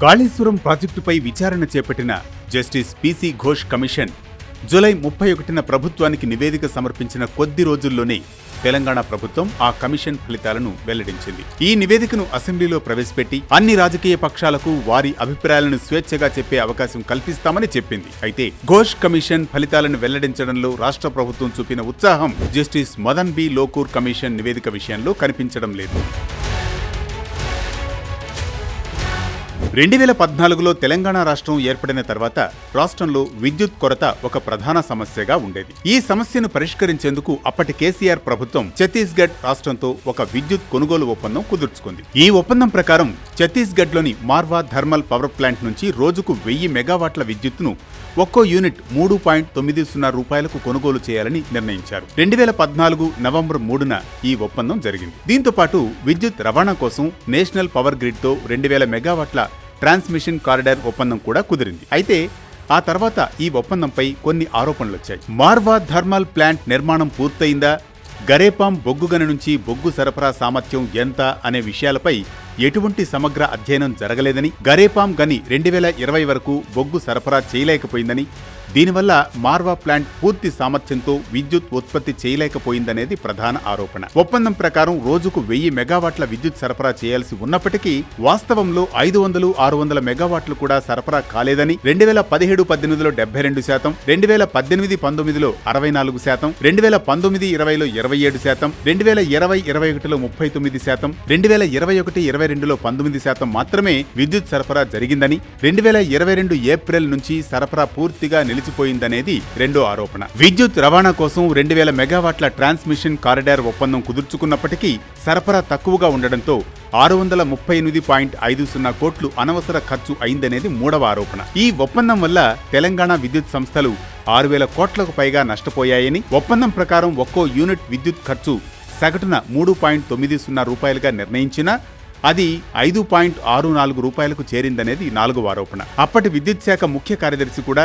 కాళేశ్వరం ప్రాజెక్టుపై విచారణ చేపట్టిన justice PC Ghosh commission July ముప్పై ఒకటిన ప్రభుత్వానికి నివేదిక సమర్పించిన కొద్ది రోజుల్లోనే తెలంగాణ ప్రభుత్వం ఆ కమిషన్ ఫలితాలను వెల్లడించింది. ఈ నివేదికను అసెంబ్లీలో ప్రవేశపెట్టి అన్ని రాజకీయ పక్షాలకు వారి అభిప్రాయాలను స్వేచ్ఛగా చెప్పే అవకాశం కల్పిస్తామని చెప్పింది. అయితే ఘోష్ కమిషన్ ఫలితాలను వెల్లడించడంలో రాష్ట్ర ప్రభుత్వం చూపిన ఉత్సాహం justice Madan B Lokur commission నివేదిక విషయంలో కనిపించడం లేదు. రెండు వేల పద్నాలుగులో తెలంగాణ రాష్ట్రం ఏర్పడిన తర్వాత రాష్ట్రంలో విద్యుత్ కొరత ఒక ప్రధాన సమస్యగా ఉండేది. ఈ సమస్యను పరిష్కరించేందుకు అప్పటి కేసీఆర్ ప్రభుత్వం ఛత్తీస్గఢ్ రాష్ట్రంతో ఒక విద్యుత్ కొనుగోలు ఒప్పందం కుదుర్చుకుంది. ఈ ఒప్పందం ప్రకారం ఛత్తీస్గఢ్లోని మార్వా థర్మల్ పవర్ ప్లాంట్ నుంచి రోజుకు వెయ్యి మెగావాట్ల విద్యుత్తును ఒక్కో యూనిట్ మూడు పాయింట్ తొమ్మిది సున్నా రూపాయలకు కొనుగోలు చేయాలని నిర్ణయించారు. రెండు వేల పద్నాలుగు నవంబర్ మూడున ఈ ఒప్పందం జరిగింది. దీంతో పాటు విద్యుత్ రవాణా కోసం నేషనల్ పవర్ గ్రిడ్తో రెండు వేల మెగావాట్ల ట్రాన్స్మిషన్ కారిడార్ ఒప్పందం కూడా కుదిరింది. అయితే ఆ తర్వాత ఈ ఒప్పందంపై కొన్ని ఆరోపణలు వచ్చాయి మార్వా థర్మల్ ప్లాంట్ నిర్మాణం పూర్తయిందా? గరేపాం బొగ్గు గని నుంచి బొగ్గు సరఫరా సామర్థ్యం ఎంత? అనే విషయాలపై ఎటువంటి సమగ్ర అధ్యయనం జరగలేదని గరేపాం గని రెండు వేల ఇరవై వరకు బొగ్గు సరఫరా చేయలేకపోయిందని దీనివల్ల మార్వా ప్లాంట్ పూర్తి సామర్థ్యంతో విద్యుత్ ఉత్పత్తి చేయలేకపోయిందనేది ప్రధాన ఆరోపణ. ఒప్పందం ప్రకారం రోజుకు వెయ్యి మెగావాట్ల విద్యుత్ సరఫరా చేయాల్సి ఉన్నప్పటికీ వాస్తవంలో ఐదు వందలు ఆరు వందల మెగావాట్లు కూడా సరఫరా కాలేదని రెండు వేల పదిహేడు పద్దెనిమిదిలో డెబ్బై రెండు శాతం రెండు వేల పద్దెనిమిది పంతొమ్మిదిలో అరవై నాలుగు శాతం రెండు వేల పంతొమ్మిది ఇరవైలో ఇరవై ఏడు శాతం రెండు వేల ఇరవై ఇరవై ఒకటిలో ముప్పై తొమ్మిది శాతం రెండు వేల ఇరవై ఒకటి ఇరవై రెండులో పంతొమ్మిది శాతం మాత్రమే విద్యుత్ సరఫరా జరిగిందని రెండు వేల ఇరవై రెండు ఏప్రిల్ నుంచి సరఫరా పూర్తిగా నిలిచిపోయిందనేది రెండో ఆరోపణ. విద్యుత్ రవాణా కోసం రెండు వేల మెగావాట్ల ట్రాన్స్మిషన్ కారిడార్ ఒప్పందం కుదుర్చుకున్నప్పటికీ సరఫరా తక్కువగా ఉండడంతో ఆరు వందల ముప్పై ఎనిమిది పాయింట్ ఐదు సున్నా కోట్లు అనవసర ఖర్చు అయిందనేది మూడవ ఆరోపణ. ఈ ఒప్పందం వల్ల తెలంగాణ విద్యుత్ సంస్థలు ఆరు వేల కోట్లకు పైగా నష్టపోయాయని ఒప్పందం ప్రకారం ఒక్కో యూనిట్ విద్యుత్ ఖర్చు సగటున మూడు పాయింట్ తొమ్మిది సున్నా రూపాయలుగా నిర్ణయించినా అది ఐదు పాయింట్ ఆరు నాలుగు రూపాయలకు చేరిందనేది నాలుగవ ఆరోపణ. అప్పటి విద్యుత్ శాఖ ముఖ్య కార్యదర్శి కూడా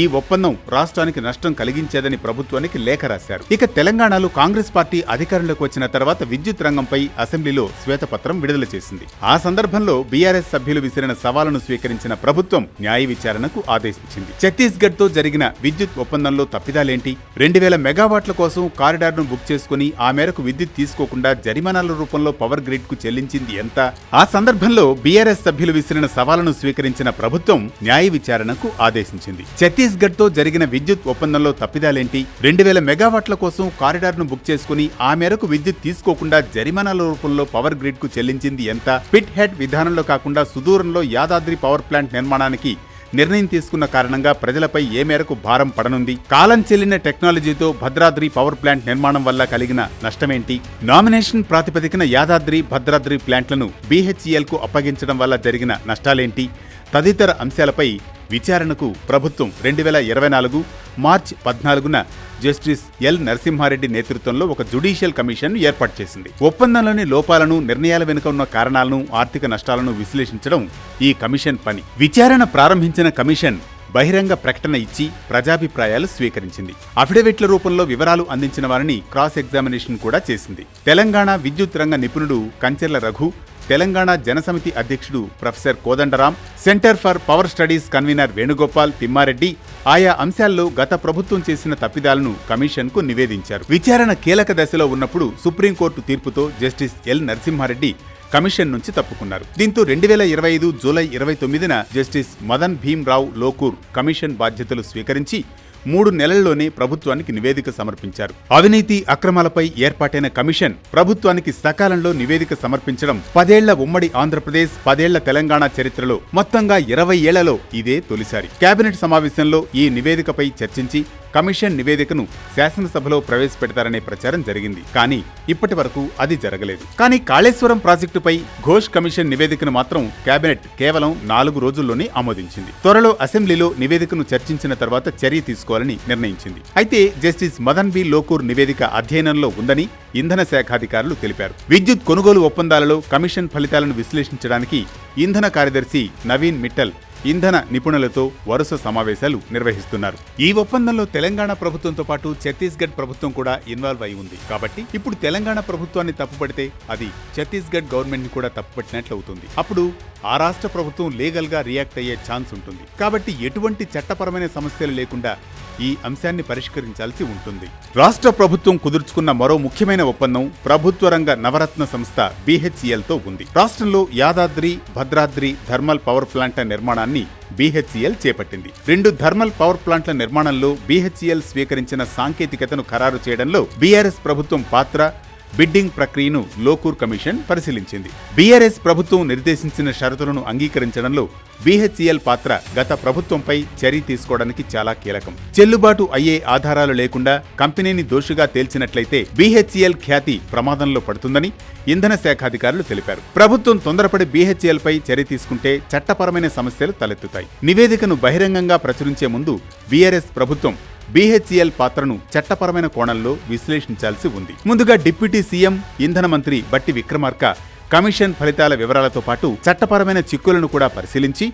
ఈ ఒప్పందం రాష్ట్రానికి నష్టం కలిగించేదని ప్రభుత్వానికి లేఖ రాశారు. ఇక తెలంగాణలో కాంగ్రెస్ పార్టీ అధికారంలోకి వచ్చిన తర్వాత విద్యుత్ రంగంపై అసెంబ్లీలో శ్వేతపత్రం విడుదల చేసింది. ఆ సందర్భంలో బీఆర్ఎస్ సభ్యులు విసిరిన సవాలును స్వీకరించిన ప్రభుత్వం న్యాయ విచారణకు ఆదేశించింది. ఛత్తీస్గఢ్తో జరిగిన విద్యుత్ ఒప్పందంలో తప్పిదాలేంటి? రెండు వేల మెగావాట్ల కోసం కారిడార్ను బుక్ చేసుకుని ఆ మేరకు విద్యుత్ తీసుకోకుండా జరిమానాల రూపంలో పవర్ గ్రిడ్కు చెల్లించింది ఎంత? ఆ సందర్భంలో బీఆర్ఎస్ సభ్యులు విసిరిన సవాలును స్వీకరించిన ప్రభుత్వం న్యాయ విచారణకు ఆదేశించింది. ఛత్తీస్గఢ్ ఛత్తీస్గఢ్తో జరిగిన విద్యుత్ ఒప్పందంలో తప్పిదాలేంటి? రెండు వేల మెగావాట్ల కోసం కారిడార్ను బుక్ చేసుకుని ఆ మేరకు విద్యుత్ తీసుకోకుండా జరిమానాల రూపంలో పవర్ గ్రిడ్కు చెల్లించింది ఎంత? పిట్ హెడ్ విధానంలో కాకుండా సుదూరంలో యాదాద్రి పవర్ ప్లాంట్ నిర్మాణానికి నిర్ణయం తీసుకున్న కారణంగా ప్రజలపై ఏ మేరకు భారం పడనుంది? కాలం చెల్లిన టెక్నాలజీతో భద్రాద్రి పవర్ ప్లాంట్ నిర్మాణం వల్ల కలిగిన నష్టమేంటి? నామినేషన్ ప్రాతిపదికన యాదాద్రి భద్రాద్రి ప్లాంట్లను బీహెచ్ఈఎల్కు అప్పగించడం వల్ల జరిగిన నష్టాలేంటి? తదితర అంశాలపై విచారణకు ప్రభుత్వం రెండు వేల ఇరవై నాలుగు మార్చి పద్నాలుగున జస్టిస్ ఎల్ నరసింహారెడ్డి నేతృత్వంలో ఒక జుడిషియల్ కమిషన్ ఏర్పాటు చేసింది. ఒప్పందంలోని లోపాలను నిర్ణయాల వెనుక ఉన్న కారణాలను ఆర్థిక నష్టాలను విశ్లేషించడం ఈ కమిషన్ పని. విచారణ ప్రారంభించిన కమిషన్ బహిరంగ ప్రకటన ఇచ్చి ప్రజాభిప్రాయాలు స్వీకరించింది. అఫిడవిట్ల రూపంలో వివరాలు అందించిన వారిని క్రాస్ ఎగ్జామినేషన్ కూడా చేసింది. తెలంగాణ విద్యుత్ రంగ నిపుణుడు కంచెర్ల రఘు తెలంగాణ జనసమితి అధ్యక్షుడు professor Kodandaram centre for power studies convener Venugopal Thimmareddy ఆయా అంశాల్లో గత ప్రభుత్వం చేసిన తప్పిదాలను కమిషన్కు నివేదించారు. విచారణ కీలక దశలో ఉన్నప్పుడు సుప్రీంకోర్టు తీర్పుతో జస్టిస్ ఎల్ నరసింహారెడ్డి కమిషన్ నుంచి తప్పుకున్నారు. దీంతో రెండు వేల ఇరవై ఐదు జూలై ఇరవై తొమ్మిదిన జస్టిస్ మదన్ భీమ్రావు లోకూర్ కమిషన్ బాధ్యతలు స్వీకరించి మూడు నెలల్లోనే ప్రభుత్వానికి నివేదిక సమర్పించారు. అవినీతి అక్రమాలపై ఏర్పాటైన కమిషన్ ప్రభుత్వానికి సకాలంలో నివేదిక సమర్పించడం పదేళ్ళ ఉమ్మడి ఆంధ్రప్రదేశ్ పదేళ్ళ తెలంగాణ చరిత్రలో మొత్తంగా ఇరవై ఏళ్ళలో ఇదే తొలిసారి. కేబినెట్ సమావేశంలో ఈ నివేదికపై చర్చించి కమిషన్ నివేదికను శాసనసభలో ప్రవేశపెడతారనే ప్రచారం జరిగింది. కానీ ఇప్పటి వరకు అది జరగలేదు. కానీ కాళేశ్వరం ప్రాజెక్టుపై ఘోష్ కమిషన్ నివేదికను మాత్రం కేబినెట్ కేవలం నాలుగు రోజుల్లోనే ఆమోదించింది. త్వరలో అసెంబ్లీలో నివేదికను చర్చించిన తర్వాత చర్య తీసుకోవాలని నిర్ణయించింది. అయితే జస్టిస్ మదన్ బి లోకూర్ నివేదిక అధ్యయనంలో ఉందని ఇంధన శాఖాధికారులు తెలిపారు. విద్యుత్ కొనుగోలు ఒప్పందాలలో కమిషన్ ఫలితాలను విశ్లేషించడానికి ఇంధన కార్యదర్శి నవీన్ మిట్టల్ ఇంధన నిపుణులతో వరుస సమావేశాలు నిర్వహిస్తున్నారు. ఈ ఒప్పందంలో తెలంగాణ ప్రభుత్వంతో పాటు ఛత్తీస్గఢ్ ప్రభుత్వం కూడా ఇన్వాల్వ్ అయి ఉంది. కాబట్టి ఇప్పుడు తెలంగాణ ప్రభుత్వాన్ని తప్పుపడితే అది ఛత్తీస్గఢ్ గవర్నమెంట్ని కూడా తప్పుపట్టినట్లు అవుతుంది. అప్పుడు ఆ రాష్ట్ర ప్రభుత్వం లీగల్గా రియాక్ట్ అయ్యే ఛాన్స్ ఉంటుంది. కాబట్టి ఎటువంటి చట్టపరమైన సమస్యలు లేకుండా ఈ అంశాన్ని పరిష్కరించాల్సి ఉంటుంది. రాష్ట్ర ప్రభుత్వం కుదుర్చుకున్న మరో ముఖ్యమైన ఒప్పందం ప్రభుత్వ రంగ నవరత్న సంస్థ బీహెచ్ఈఎల్తో ఉంది. రాష్ట్రంలో యాదాద్రి భద్రాద్రి థర్మల్ పవర్ ప్లాంట్ల నిర్మాణాన్ని బీహెచ్ఈఎల్ చేపట్టింది. రెండు థర్మల్ పవర్ ప్లాంట్ల నిర్మాణంలో బీహెచ్ఈఎల్ స్వీకరించిన సాంకేతికతను ఖరారు చేయడంలో బీఆర్ఎస్ ప్రభుత్వం పాత్ర బిడ్డింగ్ ప్రక్రియను లోకూర్ కమిషన్ పరిశీలించింది. బీఆర్ఎస్ ప్రభుత్వం నిర్దేశించిన షరతులను అంగీకరించడంలో బీహెచ్ఈఎల్ పాత్ర గత ప్రభుత్వంపై చర్య తీసుకోవడానికి చాలా కీలకం. చెల్లుబాటు అయ్యే ఆధారాలు లేకుండా కంపెనీని దోషిగా తేల్చినట్లయితే బీహెచ్ఈఎల్ ఖ్యాతి ప్రమాదంలో పడుతుందని ఇంధన శాఖాధికారులు తెలిపారు. ప్రభుత్వం తొందరపడి బీహెచ్ఈఎల్ పై చర్య తీసుకుంటే చట్టపరమైన సమస్యలు తలెత్తుతాయి. నివేదికను బహిరంగంగా ప్రచురించే ముందు బీఆర్ఎస్ ప్రభుత్వం బీహెచ్ఈఎల్ పాత్రను చట్టపరమైన కోణంలో విశ్లేషించాల్సి ఉంది. ముందుగా డిప్యూటీ సీఎం ఇంధన మంత్రి బట్టి విక్రమార్క కమిషన్ ఫలితాల వివరాలతో పాటు చట్టపరమైన చిక్కులను కూడా పరిశీలించి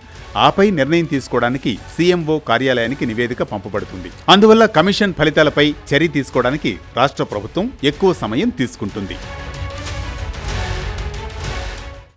ఆపై నిర్ణయం తీసుకోవడానికి సీఎంఓ కార్యాలయానికి నివేదిక పంపబడుతుంది. అందువల్ల కమిషన్ ఫలితాలపై చర్య తీసుకోవడానికి రాష్ట్ర ప్రభుత్వం ఎక్కువ సమయం తీసుకుంటుంది.